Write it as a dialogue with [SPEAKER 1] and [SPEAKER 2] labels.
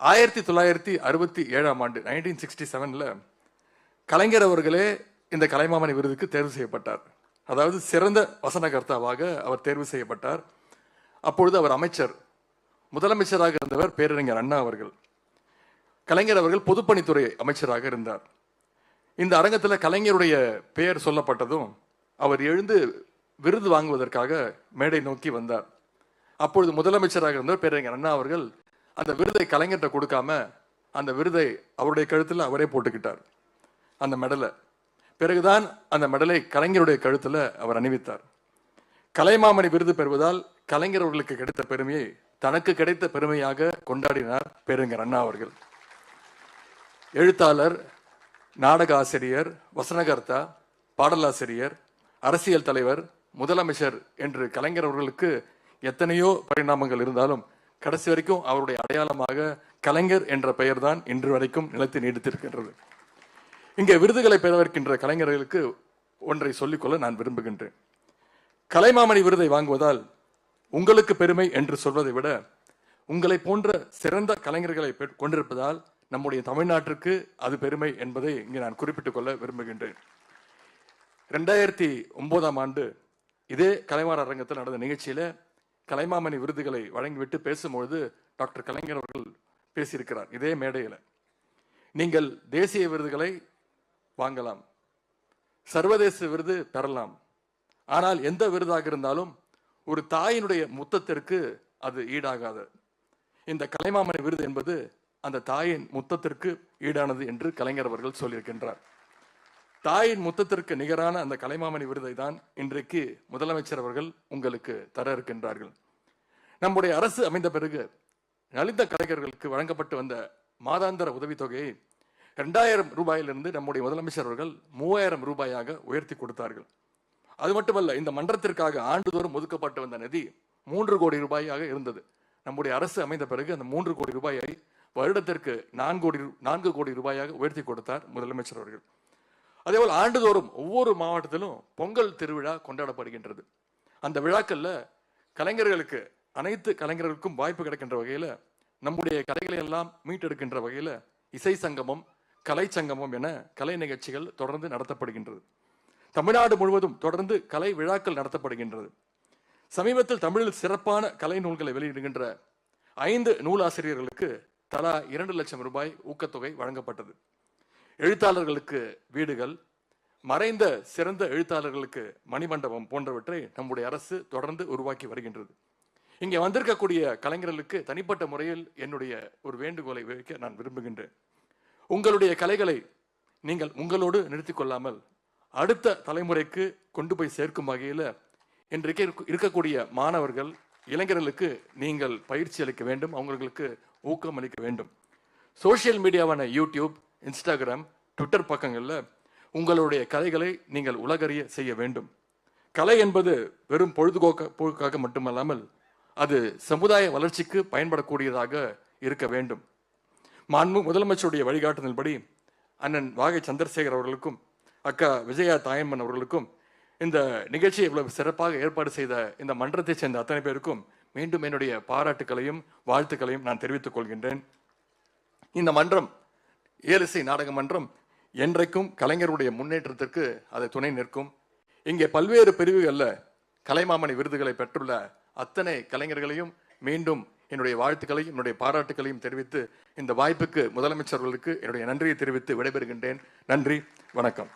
[SPEAKER 1] ஆயிரத்தி தொள்ளாயிரத்தி அறுபத்தி ஏழாம் ஆண்டு நைன்டீன் சிக்ஸ்டி செவனில் கலைஞர் அவர்களே இந்த கலைமாமணி விருதுக்கு தேர்வு செய்யப்பட்டார். அதாவது சிறந்த வசனகர்த்தாவாக அவர் தேர்வு செய்யப்பட்டார். அப்பொழுது அவர் அமைச்சர் முதலமைச்சராக இருந்தவர் பேரறிஞர் அண்ணா அவர்கள். கலைஞர் அவர்கள் பொதுப்பணித்துறை அமைச்சராக இருந்தார். இந்த அரங்கத்தில் கலைஞருடைய பெயர் சொல்லப்பட்டதும் அவர் எழுந்து விருது வாங்குவதற்காக மேடை நோக்கி வந்தார். அப்பொழுது முதலமைச்சராக இருந்தவர் பேரறிஞர் அண்ணா அவர்கள் அந்த விருதை கலைஞர்கிட்ட கொடுக்காம அந்த விருதை அவருடைய கழுத்தில் அவரே போட்டுக்கிட்டார். அந்த மெடலை. பிறகுதான் அந்த மெடலை கலைஞருடைய கழுத்தில் அவர் அணிவித்தார். கலைமாமணி விருது பெறுவதால் கலைஞர் அவர்களுக்கு கிடைத்த பெருமையை தனக்கு கிடைத்த பெருமையாக கொண்டாடினார் பேரறிஞர் அண்ணா அவர்கள். எழுத்தாளர் நாடக ஆசிரியர் வசனகர்த்தா பாடலாசிரியர் அரசியல் தலைவர் முதலமைச்சர் என்று கலைஞர் அவர்களுக்கு எத்தனையோ பரிணாமங்கள் இருந்தாலும் கடைசி வரைக்கும் அவருடைய அடையாளமாக கலைஞர் என்ற பெயர்தான் இன்று வரைக்கும் நிலத்தை நீடித்திருக்கின்றது. இங்கே விருதுகளை பெறவிருக்கின்ற கலைஞர்களுக்கு ஒன்றை சொல்லிக்கொள்ள நான் விரும்புகின்றேன். கலைமாமணி விருதை வாங்குவதால் உங்களுக்கு பெருமை என்று சொல்வதை விட உங்களை போன்ற சிறந்த கலைஞர்களை கொண்டிருப்பதால் நம்முடைய தமிழ்நாட்டிற்கு அது பெருமை என்பதை இங்கே நான் குறிப்பிட்டுக் கொள்ள விரும்புகின்றேன். ரெண்டாயிரத்தி ஒன்பதாம் ஆண்டு இதே கலைவாணர் அரங்கத்தில் நடந்த நிகழ்ச்சியில கலைமாமணி விருதுகளை வழங்கிவிட்டு பேசும்பொழுது டாக்டர் கலைஞர் அவர்கள் பேசியிருக்கிறார் இதே மேடையில. நீங்கள் தேசிய விருதுகளை வாங்கலாம். சர்வதேச விருது பெறலாம். ஆனால் எந்த விருதாக இருந்தாலும் ஒரு தாயினுடைய முத்தத்திற்கு அது ஈடாகாது. இந்த கலைமாமணி விருது என்பது அந்த தாயின் முத்தத்திற்கு ஈடானது என்று கலைஞர் அவர்கள் சொல்லியிருக்கின்றார். தாயின் முத்தத்திற்கு நிகரான அந்த கலைமாமணி விருதை தான் இன்றைக்கு முதலமைச்சர் அவர்கள் உங்களுக்கு தர இருக்கின்றார்கள். நம்முடைய அரசு அமைந்த பிறகு நலிந்த கலைஞர்களுக்கு வழங்கப்பட்டு வந்த மாதாந்திர உதவித்தொகையை இரண்டாயிரம் ரூபாயிலிருந்து நம்முடைய முதலமைச்சர் அவர்கள் மூவாயிரம் ரூபாயாக உயர்த்தி கொடுத்தார்கள். அது மட்டுமல்ல இந்த மன்றத்திற்காக ஆண்டுதோறும் ஒதுக்கப்பட்டு வந்த நிதி மூன்று கோடி ரூபாயாக இருந்தது. நம்முடைய அரசு அமைந்த பிறகு அந்த மூன்று கோடி ரூபாயை வருடத்திற்கு நான்கு கோடி நான்கு கோடி ரூபாயாக உயர்த்தி கொடுத்தார் முதலமைச்சர் அவர்கள். அதேபோல் ஆண்டுதோறும் ஒவ்வொரு மாவட்டத்திலும் பொங்கல் திருவிழா கொண்டாடப்படுகின்றது. அந்த விழாக்கள்ல கலைஞர்களுக்கு அனைத்து கலைஞர்களுக்கும் வாய்ப்பு கிடைக்கின்ற வகையில் நம்முடைய கலைகளை எல்லாம் மீட்டெடுக்கின்ற வகையில இசை சங்கமம் கலை சங்கமம் என கலை நிகழ்ச்சிகள் தொடர்ந்து நடத்தப்படுகின்றது. தமிழ்நாடு முழுவதும் தொடர்ந்து கலை விழாக்கள் நடத்தப்படுகின்றது. சமீபத்தில் தமிழில் சிறப்பான கலை நூல்களை வெளியிடுகின்ற ஐந்து நூலாசிரியர்களுக்கு தலா இரண்டு லட்சம் ரூபாய் ஊக்கத்தொகை வழங்கப்பட்டது. எழுத்தாளர்களுக்கு வீடுகள் மறைந்த சிறந்த எழுத்தாளர்களுக்கு மணிமண்டபம் போன்றவற்றை நம்முடைய அரசு தொடர்ந்து உருவாக்கி வருகின்றது. இங்கே வந்திருக்கக்கூடிய கலைஞர்களுக்கு தனிப்பட்ட முறையில் என்னுடைய ஒரு வேண்டுகோளை வைக்க நான் விரும்புகின்றேன். உங்களுடைய கலைகளை நீங்கள் உங்களோடு நிறுத்தி கொள்ளாமல் அடுத்த தலைமுறைக்கு கொண்டு போய் சேர்க்கும் வகையில் இன்றைக்கு இருக்கக்கூடிய மாணவர்கள் இளைஞர்களுக்கு நீங்கள் பயிற்சி அளிக்க வேண்டும் அவங்களுக்கு ஊக்கம் அளிக்க வேண்டும். சோஷியல் மீடியாவான யூடியூப் இன்ஸ்டாகிராம் ட்விட்டர் பக்கங்களில் உங்களுடைய கலைகளை நீங்கள் உலகறிய செய்ய வேண்டும். கலை என்பது வெறும் பொழுதுபோக்க போக்காக மட்டுமல்லாமல் அது சமுதாய வளர்ச்சிக்கு பயன்படக்கூடியதாக இருக்க வேண்டும். மாண்பு முதலமைச்சருடைய வழிகாட்டுதல்படி அண்ணன் வாகை சந்திரசேகர் அவர்களுக்கும் அக்கா விஜயா தாயம்மன் அவர்களுக்கும் இந்த நிகழ்ச்சியை இவ்வளவு சிறப்பாக ஏற்பாடு செய்த இந்த மன்றத்தைச் சேர்ந்த அத்தனை பேருக்கும் மீண்டும் என்னுடைய பாராட்டுக்களையும் வாழ்த்துக்களையும் நான் தெரிவித்துக் கொள்கின்றேன். இந்த மன்றம் ஏலிசை நாடகமன்றம் என்றைக்கும் கலைஞருடைய முன்னேற்றத்திற்கு அதை துணை நிற்கும். இங்கே பல்வேறு பிரிவுகளில் கலைமாமணி விருதுகளை பெற்றுள்ள அத்தனை கலைஞர்களையும் மீண்டும் என்னுடைய வாழ்த்துக்களையும் என்னுடைய பாராட்டுக்களையும் தெரிவித்து இந்த வாய்ப்புக்கு முதலமைச்சர்களுக்கு என்னுடைய நன்றியை தெரிவித்து விடைபெறுகின்றேன். நன்றி வணக்கம்.